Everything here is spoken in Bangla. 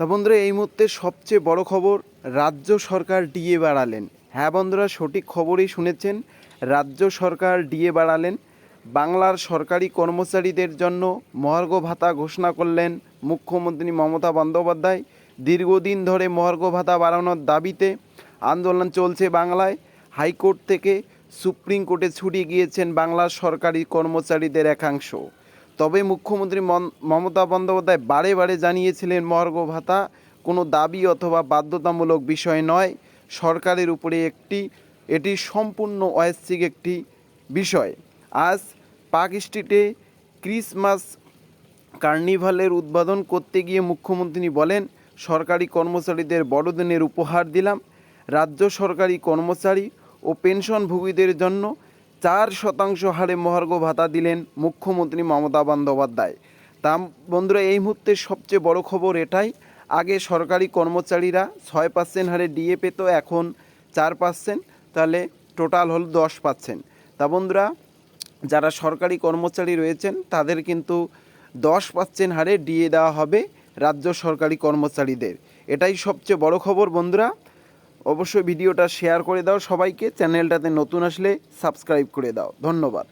তা বন্ধুরা, এই মুহূর্তে সবচেয়ে বড় খবর, রাজ্য সরকার ডিএ বাড়ালেন। হ্যাঁ বন্ধুরা, সঠিক খবরই শুনেছেন, রাজ্য সরকার ডিএ বাড়ালেন। বাংলার সরকারি কর্মচারীদের জন্য মহার্ঘ ভাতা ঘোষণা করলেন মুখ্যমন্ত্রী মমতা বন্দ্যোপাধ্যায়। দীর্ঘদিন ধরে মহার্ঘ ভাতা বাড়ানোর দাবিতে আন্দোলন চলছে বাংলায়। হাইকোর্ট থেকে সুপ্রিম কোর্টে ছুটি গিয়েছেন বাংলার সরকারি কর্মচারীদের একাংশ। তবে মুখ্যমন্ত্রী মন- মমতা বন্দ্যোপাধ্যায় বারে বারে জানিয়েছিলেন, মহার্ঘ ভাতা কোনো দাবি অথবা বাধ্যতামূলক বিষয় নয়। সরকারের উপরে একটি, এটি সম্পূর্ণ ঐচ্ছিক একটি বিষয়। আজ পার্ক স্ট্রিটে ক্রিসমাস কার্নিভালের উদ্বোধন করতে গিয়ে মুখ্যমন্ত্রী বলেন, সরকারি কর্মচারীদের বড়দিনের উপহার দিলাম। রাজ্য সরকারি কর্মচারী ও পেনশনভোগীদের জন্য চার শতাংশ হারে মহার্ঘ ভাতা দিলেন মুখ্যমন্ত্রী মমতা বন্দ্যোপাধ্যায়। তা বন্ধুরা, এই মুহূর্তে সবচেয়ে বড় খবর এটাই, আগে সরকারি কর্মচারীরা ছয় পার্সেন্ট হারে ডিএ পেত, এখন চার পার্সেন্ট তাহলে টোটাল হল দশ পার্সেন্ট তা বন্ধুরা, যারা সরকারি কর্মচারী রয়েছেন, তাদের কিন্তু দশ পার্সেন্ট হারে ডিএ দেওয়া হবে রাজ্য সরকারি কর্মচারীদের। এটাই সবচেয়ে বড় খবর বন্ধুরা। অবশ্যই ভিডিওটা শেয়ার করে দাও সবাইকে। চ্যানেলটাতে নতুন আসলে সাবস্ক্রাইব করে দাও। ধন্যবাদ।